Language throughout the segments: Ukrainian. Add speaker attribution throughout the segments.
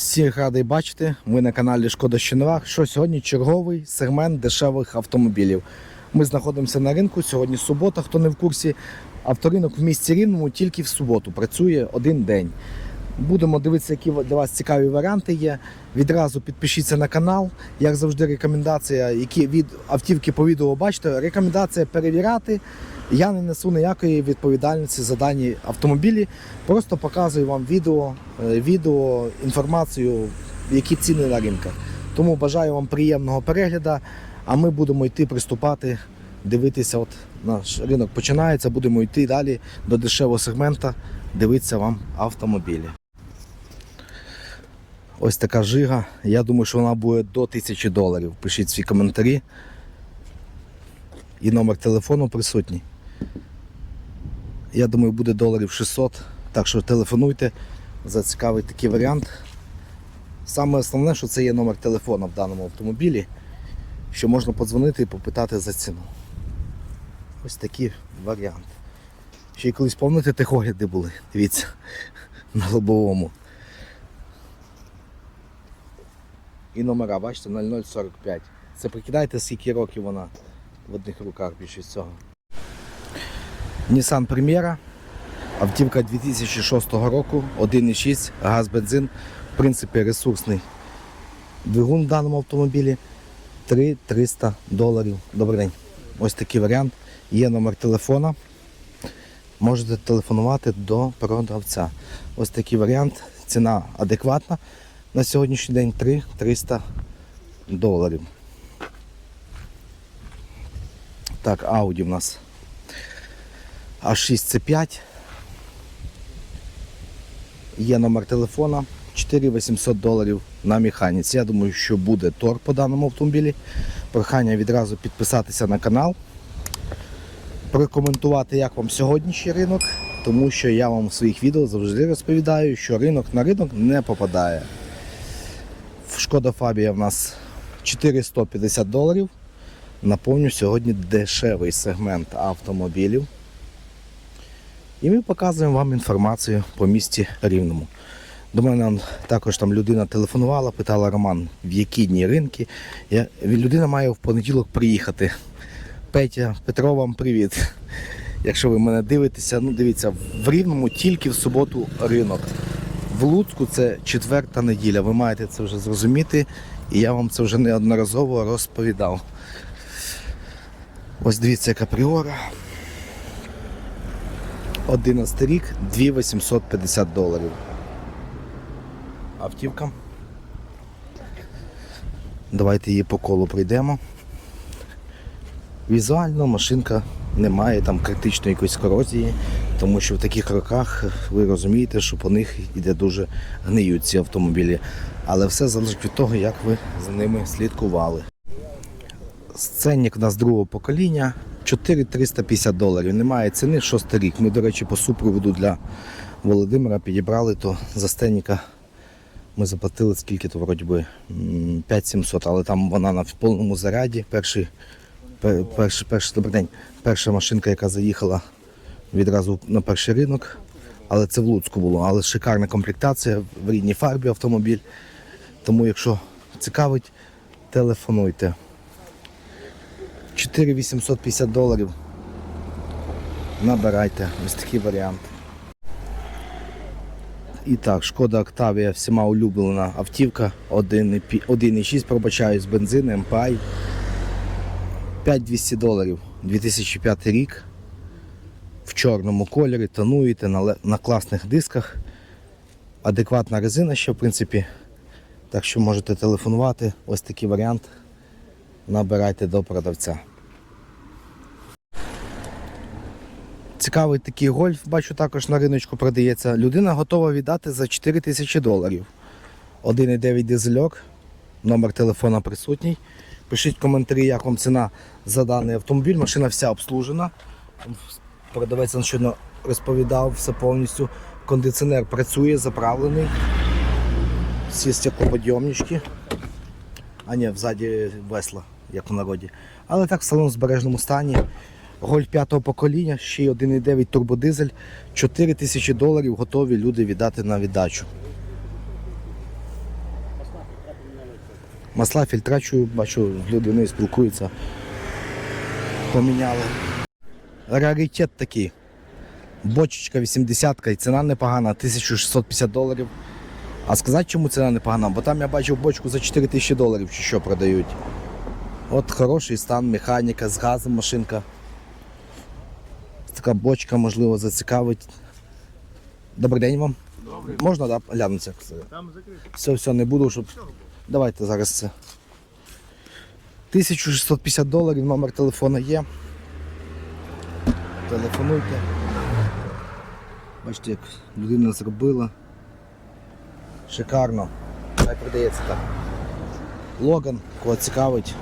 Speaker 1: Всіх радий бачити. Ви на каналі Шкода Щенова, Що сьогодні черговий сегмент дешевих автомобілів. Ми знаходимося на ринку. Сьогодні субота, хто не в курсі. Авторинок в місті Рівному тільки в суботу працює один день. Будемо дивитися, які для вас цікаві варіанти є. Відразу підпишіться на канал. Як завжди, рекомендація, які від автівки по відео бачите, рекомендація перевіряти. Я не несу ніякої відповідальності за дані автомобілі. Просто показую вам відео, е, відео, інформацію, які ціни на ринках. Тому бажаю вам приємного перегляду, а ми будемо йти приступати, дивитися. От наш ринок починається, будемо йти далі до дешевого сегмента, дивитися вам автомобілі. Ось така жига. Я думаю, що вона буде до 1000 доларів. Пишіть свої коментарі. І номер телефону присутній. Я думаю, буде доларів 600. Так що телефонуйте за цікавий такий варіант. Саме основне, що це є номер телефону в даному автомобілі, що можна подзвонити і попитати за ціну. Ось такий варіант. Ще й колись пам'ятаєте, техогляди були, дивіться, на лобовому. І номера, бачите, 0045. Це прикидайте, скільки років вона в одних руках більше всього. Nissan Primera, автівка 2006 року, 1,6, газ, бензин, в принципі, ресурсний двигун в даному автомобілі 3300 доларів. Добрий день. Ось такий варіант. Є номер телефона. Можете телефонувати до продавця. Ось такий варіант. Ціна адекватна. На сьогоднішній день 3-300 доларів. Так, Audi в нас А6 c 5 Є номер телефона 4800 доларів на механіці. Я думаю, що буде торг по даному автомобілі. Прохання відразу підписатися на канал, прокоментувати, як вам сьогоднішній ринок, тому що я вам в своїх відео завжди розповідаю, що ринок на ринок не попадає. Шкода Фабія в нас 450 доларів. Напомню, сьогодні дешевий сегмент автомобілів. І ми показуємо вам інформацію по місті Рівному. До мене також там людина телефонувала, питала Роман, в які дні ринки. Я, людина має в понеділок приїхати. Петя, Петро, вам привіт. Якщо ви мене дивитеся, ну дивіться, в Рівному тільки в суботу ринок. В Луцьку це четверта неділя. Ви маєте це вже зрозуміти, і я вам це вже неодноразово розповідав. Ось дивіться, яка пріора. 11 рік, 2850 доларів. Автівка. Давайте її по колу пройдемо. Візуально машинка не має там критичної якоїсь корозії, тому що в таких роках ви розумієте, що по них іде дуже гниють ці автомобілі. Але все залежить від того, як ви за ними слідкували. Сценник у нас другого покоління 4350 доларів. Немає ціни, шостий рік. Ми, до речі, по супроводу для Володимира підібрали, то за сценника ми заплатили скільки то вроді би 5700, але там вона на повному заряді. Перший, пер, перший, перший, добрий день. Перша машинка, яка заїхала відразу на перший ринок. Але це в Луцьку було. Але шикарна комплектація в рідній фарбі автомобіль. Тому, якщо цікавить, телефонуйте. 4850 доларів. Набирайте. Ось такий варіант. І так, шкода Октавія, всіма улюблена автівка 1,6, пробачаю з бензином, MPI. 5200 доларів. 2005 рік. В чорному кольорі, тонуєте на, на класних дисках. Адекватна резина ще, в принципі. Так що можете телефонувати. Ось такий варіант. Набирайте до продавця. Цікавий такий гольф, бачу, також на риночку продається. Людина готова віддати за 4 тисячі доларів. 1,9 дизельок, номер телефона присутній. Пишіть коментарі, як вам ціна за даний автомобіль. Машина вся обслужена. Продавець щойно розповідав все повністю. Кондиціонер працює, заправлений. Всі стеклоподйомнички. А ні, взаді весла, як в народі. Але так в салон збережному стані. Гольф п'ятого покоління, ще й 1,9 турбодизель, 4 тисячі доларів готові люди віддати на віддачу. Масла фільтра чую, бачу, з людиною спілкуються. Поміняли. Раритет такий. Бочечка 80 і ціна непогана, 1650 доларів. А сказати, чому ціна непогана? Бо там я бачив бочку за 4000 доларів чи що продають. От хороший стан, механіка, з газом машинка. Така бочка, можливо, зацікавить. Добрий день вам. Добрий. Можна да, глянутися?
Speaker 2: Там закрито.
Speaker 1: Все, все, не буду, щоб. Давайте зараз це. 1650 доларів, номер телефона є. Телефонуйте. Бачите, як людина зробила. Шикарно. Хай продається так. Логан, кого цікавить.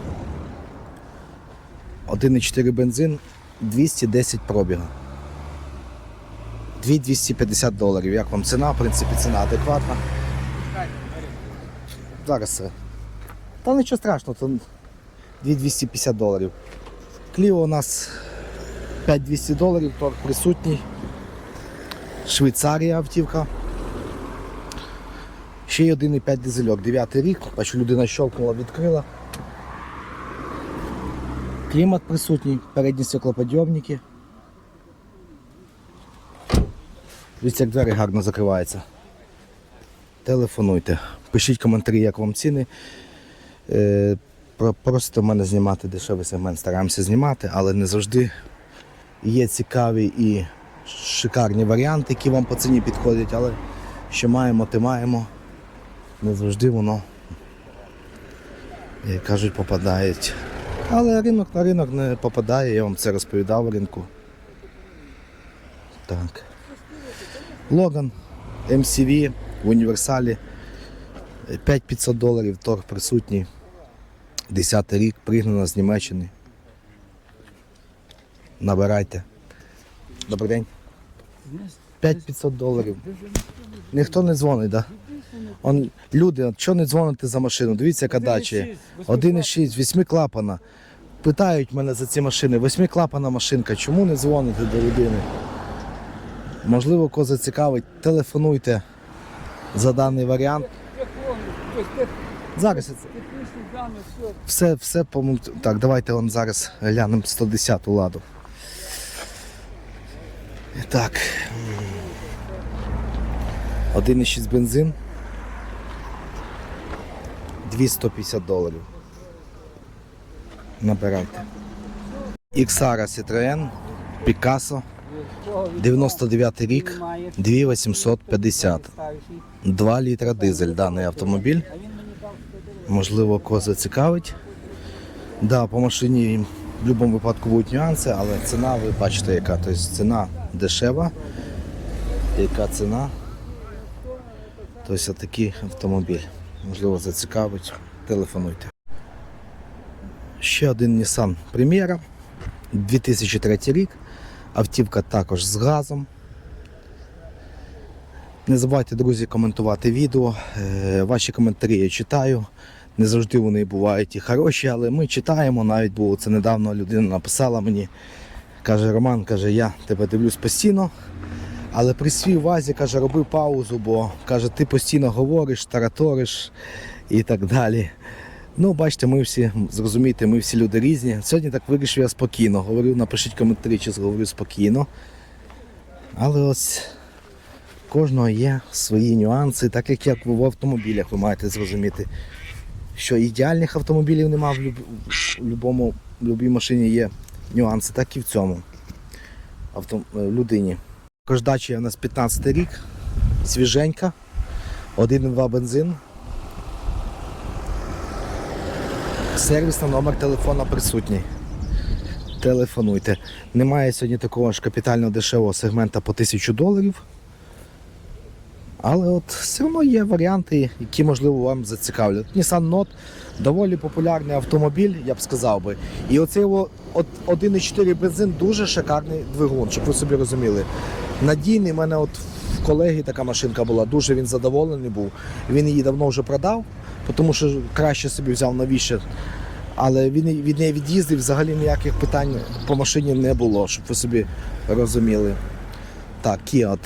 Speaker 1: 1,4 бензин, 210 пробігу. 2250 доларів. Як вам ціна? В принципі, ціна адекватна. Зараз це. Та нічого страшного, то 2250 доларів. Кліо у нас 5200 доларів, торг присутній. Швейцарія автівка. Ще й 1,5 дизельок, 9 рік. Бачу, людина щелкнула, відкрила. Клімат присутній, передні стеклоподйомники. Дивіться, як двері гарно закриваються. Телефонуйте. Пишіть коментарі, як вам ціни. Е, Просите мене знімати дешевий сегмент, стараємося знімати, але не завжди є цікаві і шикарні варіанти, які вам по ціні підходять, але що маємо, те маємо. Не завжди воно, як кажуть, попадають. Але ринок на ринок не попадає, я вам це розповідав в ринку. Так. Логан, MCV в універсалі. 5500 доларів торг присутній. 10 рік, пригнана з Німеччини. Набирайте. Добрий день. 5500 доларів. Ніхто не дзвонить, так? Да? Он, люди, от чого не дзвоните за машину? Дивіться, яка дача. є. 1,6, 8 клапана. Питають мене за ці машини. 8 клапана машинка. Чому не дзвоните до людини? Можливо, кого зацікавить, телефонуйте за даний варіант. Зараз все, все по Так, давайте вам зараз глянемо 110 ладу. Так. 1,6 бензин. 250 доларів. Набирайте. Іксара Citroen, Picasso, 99 рік, 2850. 2 літра дизель даний автомобіль. Можливо, кого зацікавить. Да, по машині в будь-якому випадку будуть нюанси, але ціна, ви бачите, яка. Тобто ціна дешева. Яка ціна? Тобто такий автомобіль. Можливо, зацікавить. Телефонуйте. Ще один Nissan Primera. 2003 рік. Автівка також з газом. Не забувайте, друзі, коментувати відео. Е, Ваші коментарі я читаю. Не завжди вони бувають і хороші, але ми читаємо. Навіть було це недавно людина написала мені. Каже, Роман, каже, я тебе дивлюсь постійно. Але при свій увазі каже, роби паузу, бо каже, ти постійно говориш, тараториш і так далі. Ну, бачите, ми всі зрозумієте, ми всі люди різні. Сьогодні так вирішив я спокійно. Говорю, напишіть коментарі, чи говорю спокійно. Але ось кожного є свої нюанси, так як як в автомобілях ви маєте зрозуміти, що ідеальних автомобілів немає в, люб... в любому в любій машині є нюанси, так і в цьому авто... людині. Також дача у нас 15 рік, свіженька, 1,2 бензин. Сервіс на номер телефона присутній. Телефонуйте. Немає сьогодні такого ж капітально дешевого сегмента по 1000 доларів. Але от все одно є варіанти, які можливо вам зацікавлять. Nissan Note доволі популярний автомобіль, я б сказав би. І оцей його от 1,4 бензин дуже шикарний двигун, щоб ви собі розуміли. Надійний, мене от в колеги така машинка була, дуже він задоволений був. Він її давно вже продав, тому що краще собі взяв новіше. Але він від неї від'їздив, взагалі ніяких питань по машині не було, щоб ви собі розуміли. Так, Kia.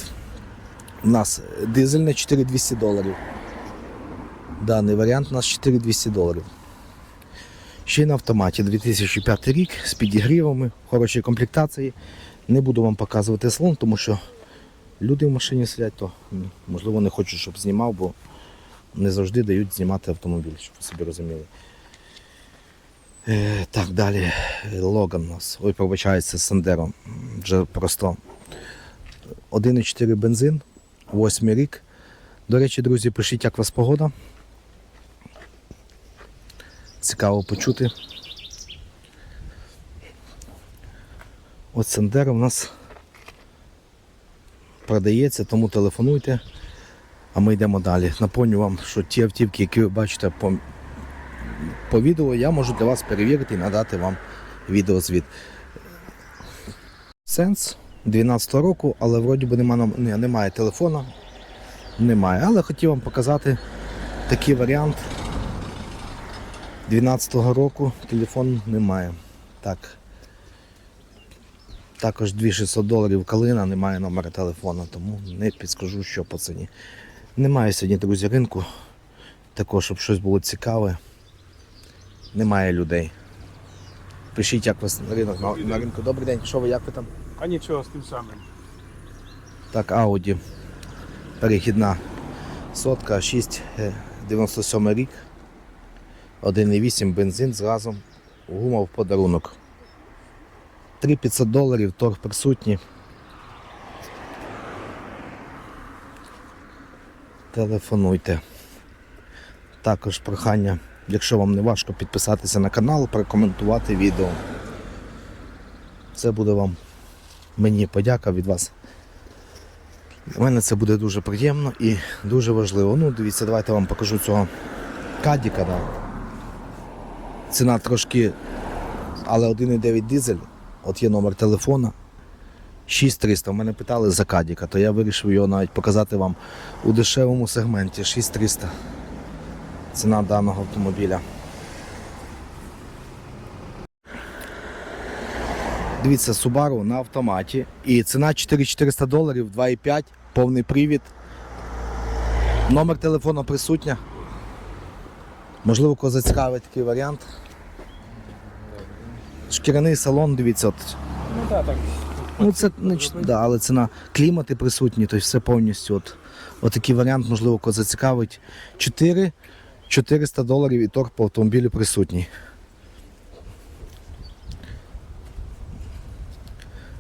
Speaker 1: У нас дизель на 4200 доларів. Даний варіант у нас 4200 доларів. Ще й на автоматі 2005 рік з підігрівами, в хорошій комплектації. Не буду вам показувати салон, тому що люди в машині сидять, то можливо не хочуть, щоб знімав, бо не завжди дають знімати автомобіль, щоб ви собі розуміли. Е, так, далі. Е, Логан у нас. Ой, пробачається Сандеро. М, Вже просто 1,4 бензин, 8 рік. До речі, друзі, пишіть, як у вас погода. Цікаво почути. От Сандеро у нас продається, тому телефонуйте. А ми йдемо далі. Напомню вам, що ті автівки, які ви бачите по, по відео, я можу для вас перевірити і надати вам відеозвіт. Сенс 12 року, але вроді би нема, нам- ні, немає телефона. Немає. Але хотів вам показати такий варіант. 12 року телефон немає. Так. Також 2600 доларів калина, немає номера телефона, тому не підскажу, що по ціні. Немає сьогодні, друзі, ринку. Також, щоб щось було цікаве. Немає людей. Пишіть, як вас на ринок на, на ринку. Добрий день, що ви, як ви там?
Speaker 2: А нічого з тим самим.
Speaker 1: Так, Audi. Перехідна сотка, 6, е, 97 рік. 1,8 бензин з газом. Гума в подарунок. 3500 доларів, торг присутній. Телефонуйте. Також прохання, якщо вам не важко підписатися на канал, прокоментувати відео. Це буде вам мені подяка від вас. У мене це буде дуже приємно і дуже важливо. Ну, дивіться, давайте я вам покажу цього кадіка. Да. Ціна трошки, але 1,9 дизель, от є номер телефона. 6300. У мене питали за кадіка, то я вирішив його навіть показати вам у дешевому сегменті 6300. Ціна даного автомобіля. Дивіться, Subaru на автоматі. І ціна 4400 доларів, 2,5, повний привід. Номер телефону присутня. Можливо, кого зацікавить такий варіант. Шкіряний салон, дивіться, от.
Speaker 2: Ну так, так.
Speaker 1: Ну це не да, але ціна клімати присутні, тобто все повністю. От, от такий варіант, можливо, кого зацікавить. 4 400 доларів і торг по автомобілю присутній.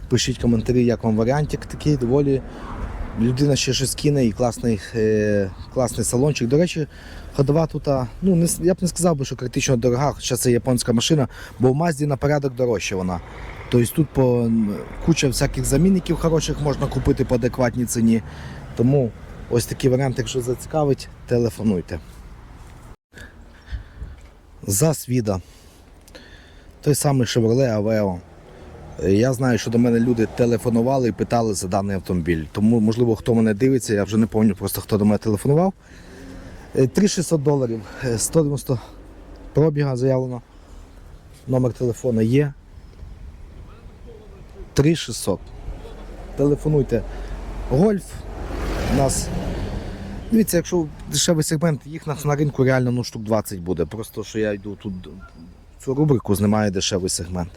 Speaker 1: Пишіть коментарі, як вам варіантик такий, доволі. Людина ще щось кине і класний, е, класний салончик. До речі, ходова тут, ну, не, я б не сказав би, що критично дорога, хоча це японська машина, бо в Мазді на порядок дорожча вона. Тобто тут по куча всяких замінників хороших можна купити по адекватній ціні. Тому ось такий варіант, якщо зацікавить, телефонуйте. Засвіда. Той самий Chevrolet Aveo. Е, Я знаю, що до мене люди телефонували і питали за даний автомобіль. Тому, можливо, хто мене дивиться, я вже не пам'ятаю просто хто до мене телефонував. Е, 3600 доларів, е, 190 пробіга заявлено. Номер телефона є. 3600. Телефонуйте. Гольф. У нас. Дивіться, якщо дешевий сегмент, їх на, на ринку реально ну, штук 20 буде. Просто що я йду тут цю рубрику знімає дешевий сегмент.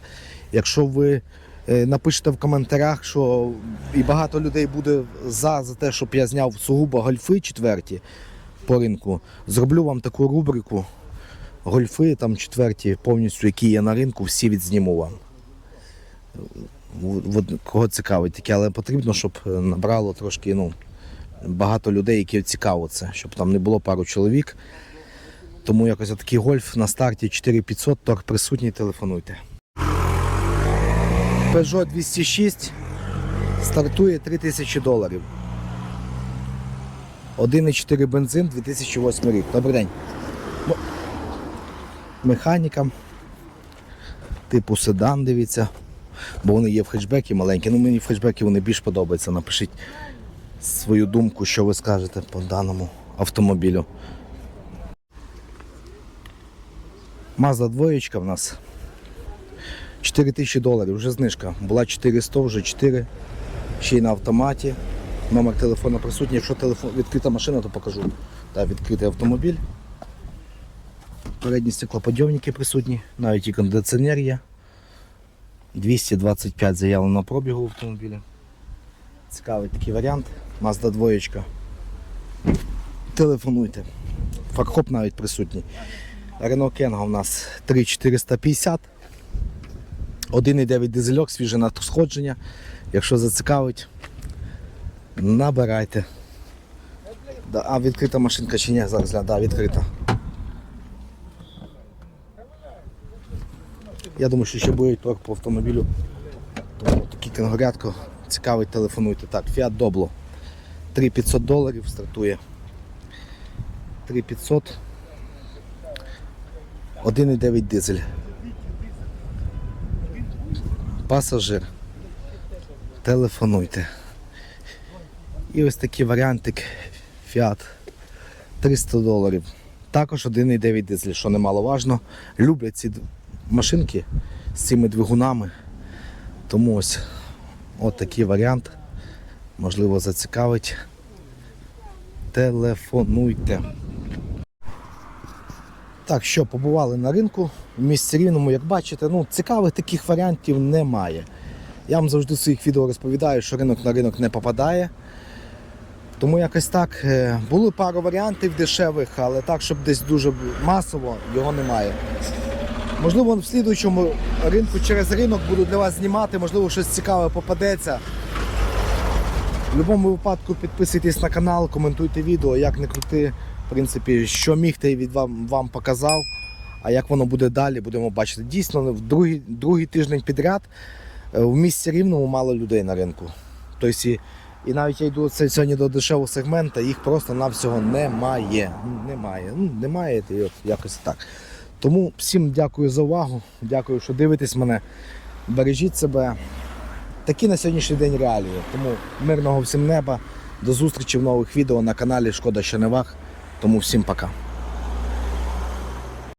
Speaker 1: Якщо ви е, напишете в коментарях, що і багато людей буде за, за те, щоб я зняв сугубо гольфи четверті по ринку, зроблю вам таку рубрику. Гольфи там четверті, повністю, які є на ринку, всі відзніму вам. Кого цікавить таке, але потрібно, щоб набрало трошки ну, багато людей, які це, щоб там не було пару чоловік. Тому якось такий гольф на старті 4500, торг присутній, телефонуйте. Peugeot 206 стартує 3000 доларів. 1,4 бензин 2008 рік. Добрий день. Механіка. Типу седан, дивіться. Бо вони є в хетчбекі маленькі. Ну мені в хетчбекі вони більш подобаються. Напишіть свою думку, що ви скажете по даному автомобілю. Mazda двоєчка в нас. 4 тисячі доларів, вже знижка. Була 400, вже 4. Ще й на автоматі. Номер телефону присутній. Якщо телефон, відкрита машина, то покажу. Так, відкритий автомобіль. Передні стеклоподйомники присутні, навіть і кондиціонер є. 225 заявлено пробігу в автомобілі. Цікавий такий варіант. Mazda 2. Телефонуйте. Фархоп навіть присутній. Renault Kangoo у нас 3450. 1,9 дизельок, свіже надсходження. Якщо зацікавить, набирайте. А відкрита машинка чи ні? Зараз да, відкрита. Я думаю, що ще буде торг по автомобілю. Тому такий кенгурятко цікавий, телефонуйте. Так, Fiat Doblo. 3500 доларів стартує. 3500. 1,9 дизель. Пасажир. Телефонуйте. І ось такий варіантик Fiat 300 доларів. Також 1,9 дизель, що немаловажно. Люблять ці машинки з цими двигунами. Тому ось от такий варіант. Можливо, зацікавить. Телефонуйте. Так, що, побували на ринку в місті Рівному, як бачите, ну, цікавих таких варіантів немає. Я вам завжди в своїх відео розповідаю, що ринок на ринок не попадає. Тому якось так. е, Були пару варіантів дешевих, але так, щоб десь дуже масово, його немає. Можливо, в слідуючому ринку через ринок буду для вас знімати, можливо, щось цікаве попадеться. В будь-якому випадку підписуйтесь на канал, коментуйте відео, як не крути. В принципі, що міг, й від вам, вам показав. А як воно буде далі, будемо бачити. Дійсно, в другий, другий тиждень підряд е, в місті рівному мало людей на ринку. Тобто, і, навіть я йду це сьогодні до дешевого сегмента, їх просто навсього немає. Немає. Ну, немає, якось так. Тому всім дякую за увагу. Дякую, що дивитесь мене. Бережіть себе. Такі на сьогоднішній день реалії. Тому мирного всім неба. До зустрічі в нових відео на каналі Шкода що. Тому всім пока.